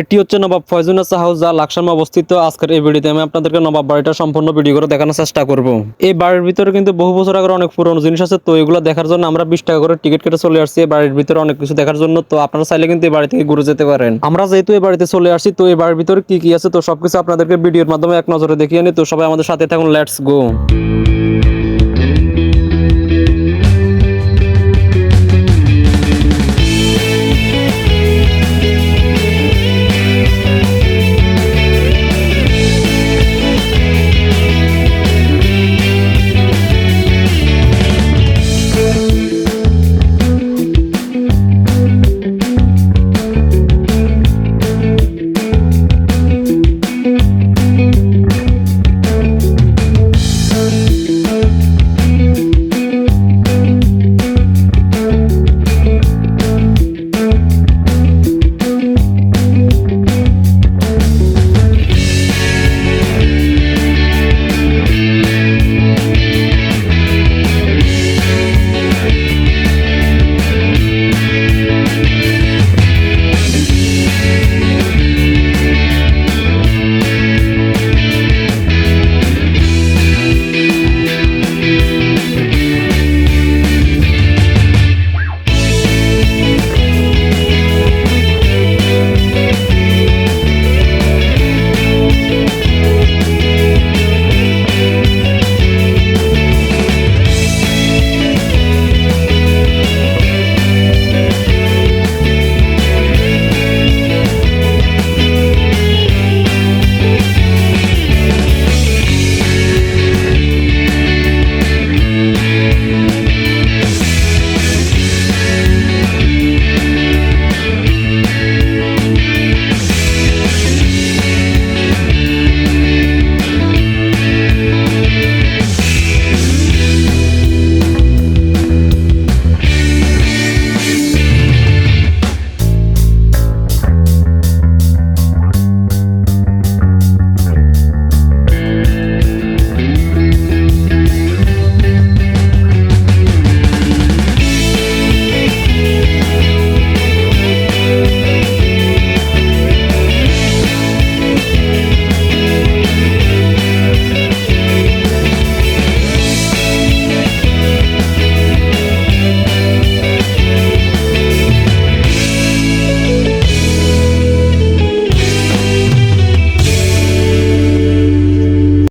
এটি হচ্ছে নবাব ফয়জুনাসা হাউস, যা লাকসামে অবস্থিত। আজকের এই ভিডিওতে আমি আপনাদেরকে নবাব বাড়িটা সম্পূর্ণ ভিডিও করে দেখানোর চেষ্টা করব। এই বাড়ির ভিতরে কিন্তু বহু বছর আগের অনেক পুরনো জিনিস আছে, তো এগুলো দেখার জন্য আমরা বিশ টাকা করে টিকিট কেটে চলে আসছি এই বাড়ির ভিতরে অনেক কিছু দেখার জন্য, তো আপনারা চাইলে কিন্তু এই বাড়ি থেকে ঘুরে যেতে পারেন। আমরা যেহেতু এই বাড়িতে চলে আসছি, তো এই বাড়ির ভিতরে কি কি আছে, তো সবকিছু আপনাদেরকে ভিডিওর মাধ্যমে এক নজরে দেখিয়ে নি তো সবাই আমাদের সাথে থাকুন লেটস গো